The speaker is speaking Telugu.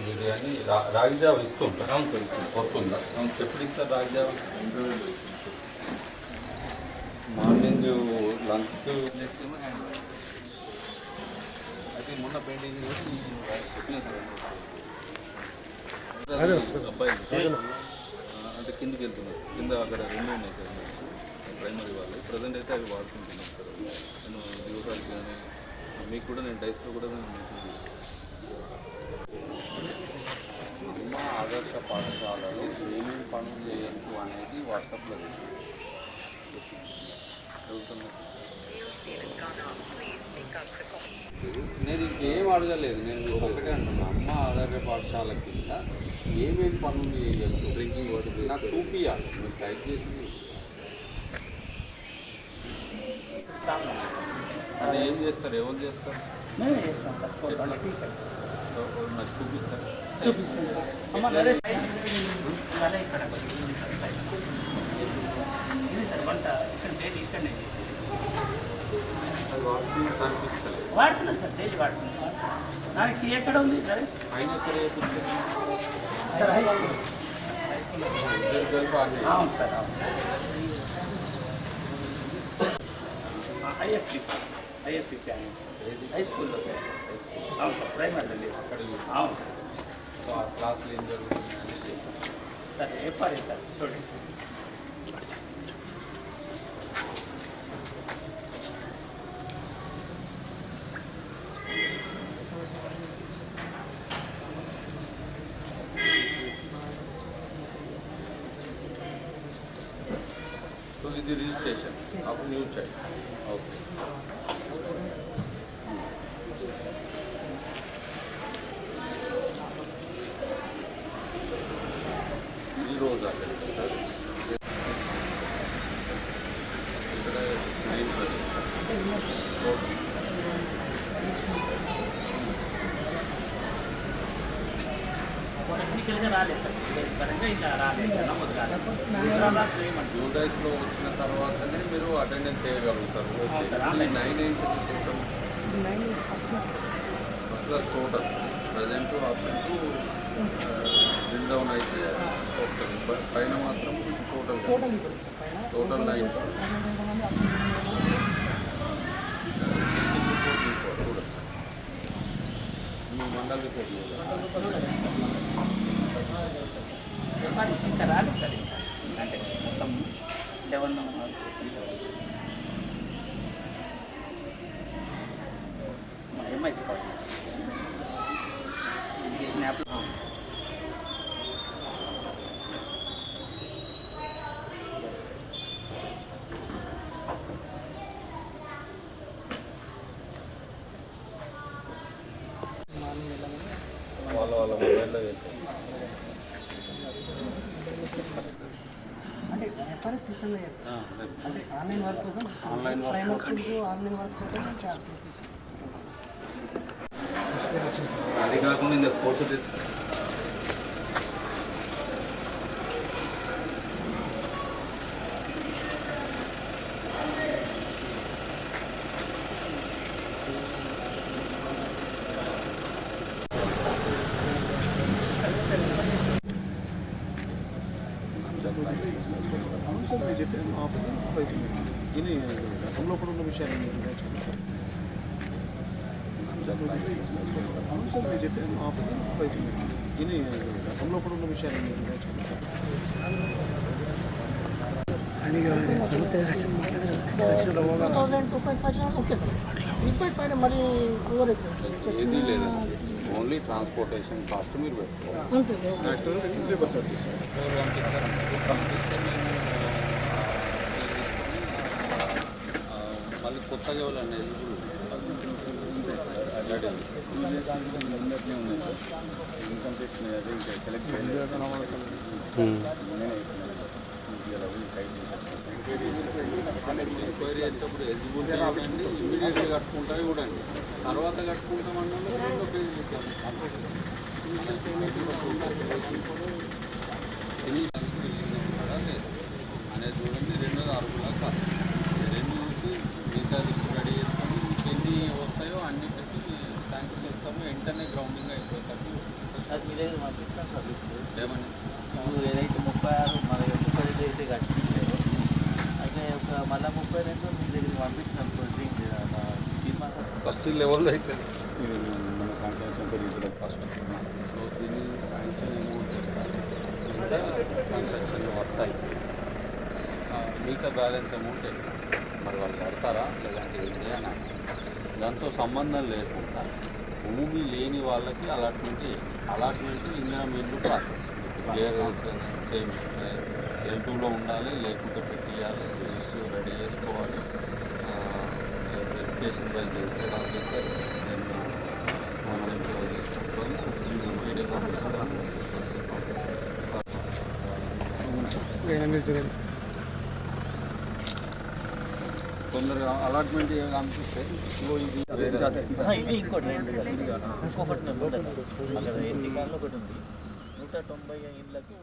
ఉంది కానీ రా- రాగి జావ ఇస్తుంటారు అవును సార్ ఇస్తుంది వస్తుందా అవును ఎప్పుడు ఇస్తారు రాగి జావ మార్నింగ్ లంచ్కి అయితే మొన్న పెయింటింగ్ చెప్పిన అబ్బాయి అంటే కిందికి వెళ్తున్నారు కింద అక్కడ రెండు ఉన్నాయి సార్ ప్రైమరీ వాళ్ళు ప్రజెంట్ అయితే అవి వాడుకుంటున్నాం సార్ నేను దిగుతానికి కానీ మీకు కూడా నేను డైస్లో కూడా నేను మెన్షన్ అమ్మ ఆదర్శ పాఠశాలలో ఏమేమి పనులు చేయొచ్చు అనేది వాట్సాప్లో నేను ఇంకేం అడగలేదు. నేను ఒకటే అంటున్నా. అమ్మ ఆదర్శ పాఠశాల కింద ఏమేమి పనులు చేయొచ్చు? డ్రింకింగ్ వాటర్ నాకు చూపియాలి మీరు టైప్ చేసి అది ఏం చేస్తారు? ఎవరు చేస్తారు? మేమే చేస్తాం సార్. ఫోటోలు టీచర్ ఎవరు నాకు చూపిస్తారు? చూపిస్తాం సార్. అమ్మ ఇక్కడ ఇది సార్ వంట. ఇక్కడ డైలీ ఇక్కడనే చేసేది. అది వాడుతున్నట్టు అనిపిస్తలేదు వాడుతున్నాం సార్ డైలీ వాడుతున్నాం దానికి ఎక్కడ ఉంది ఆయన ఎక్కడ సార్ హై స్కూల్. అవును సార్ అవును IFP IFP planning sir high స్కూల్లో సార్ అవును సార్ ప్రైమరీలో లేదు సార్ అక్కడ అవును సార్ క్లాసులు ఏం జరుగుతుంది అనేది చెప్తాను సార్ ఎఫ్ఆర్ఏ సార్ చూడండి సో ఇది రిజిస్ట్రేషన్ అప్పుడు న్యూస్ చేయండి ఓకే ఈ రోజు అక్కడ సార్ ఇక్కడ నైన్ టెక్నికల్గా రాలేదు సార్. విలేజ్ పరంగా ఇంకా రాలేదు. నమోదు కాలేదు. డేస్లో వచ్చిన తర్వాతనే మీరు అటెండెన్స్ చేయగలుగుతారు. అవును సార్, ఆన్లైన్. నైన్ ఏంటి first class total. Present to bill down అయితే వస్తుంది బట్ పైన మాత్రం టోటల్ టోటల్ నైన్. చూడండి మీ మండల్ రిపోర్ట్ ఎఫ్ఆర్ఎస్ ఇంకా. రాలేదు సార్ ఇంకా అంటే మొత్తం లెవెన్ ఎంఐ స్పాట్ స్నాప్ వాళ్ళ వాళ్ళ మొబైల్లో వెళ్తాయి అంటే ఎఫ్ఆర్ఎస్ సిస్టమ్ అంటే ఆన్లైన్ వర్క్ కోసం ఆన్లైన్ వర్క్ ప్రైమరీ స్కూల్కి ఆన్లైన్ వర్క్ కోసం అది కాకుండా ఇంకా స్పోర్ట్స్ చేస్తారు అంశాలు మీరు చెప్పారు ఇది గతంలో కూడా ఉన్న విషయాలు మీరు నేర్చుకుంటారు అంశాలు మీరు చెప్పారు ఇది గతంలో కూడా ఉన్న విషయాలు మీరు నేర్చుకుంటారు two point five okay sir. Three point five మరీ ఓవర్ లేదండి. ఓన్లీ ట్రాన్స్పోర్టేషన్ కాస్ట్ మీరు మళ్ళీ కొత్తగా సార్ ఇన్కమ్ సెలెక్ట్ ఎంక్వైరీ చేసేటప్పుడు ఎలిజిబుల్ ఇవ్వండి ఇమీడియట్గా కట్టుకుంటారు చూడండి తర్వాత కట్టుకుంటామన్నా రెండో పేజ్ ఇనిషియల్ పేమెంట్ అనేది చూడండి రెండోది అరుగులా కాదు రెండు చూసి మిగతా రెడీ చేస్తాము ఎన్ని వస్తాయో అన్ని పెట్టి ట్యాంకులు ఇస్తాము వెంటనే గ్రౌండింగ్ అయిపోతాము అది మీ దగ్గర పంపిస్తాను సార్ ఇప్పుడు ఏమని ఇప్పుడు ఏదైతే ముప్పై ఆరు మన దగ్గర ముప్పై రెండు అయితే కట్టించలేదు అయితే ఒక మళ్ళీ ముప్పై రెండు మీ దగ్గర పంపించాను సార్ ఫస్ట్ లెవెల్లో అయితే ఇది మన సాంక్షన్ పెరిగించడం ఫస్ట్ సో దీన్ని శాంక్షన్ అమౌంట్ కన్స్ట్రక్షన్ వస్తాయి మిగతా బ్యాలెన్స్ అమౌంట్? మరి వాళ్ళు కడతారా లేదంటే దాంతో సంబంధం లేకుండా భూమి లేని వాళ్ళకి అలాట్మెంట్ అలాట్మెంట్ ఇందిరా మిల్లు ప్రాసెస్. క్లియరెన్స్ సేమ్ టూలో ఉండాలి లేకుంటే పెట్టియాలి రెడీ చేసుకోవాలి వెరిఫికేషన్ చేస్తే వాళ్ళు మనం చేసుకుంటాం తొందరగా అలాట్మెంట్ అనిపిస్తే ఇది ఇంకోటి ఇంకొకటి నూట ఒకటి ఉంది తొంభై ఇళ్ళకు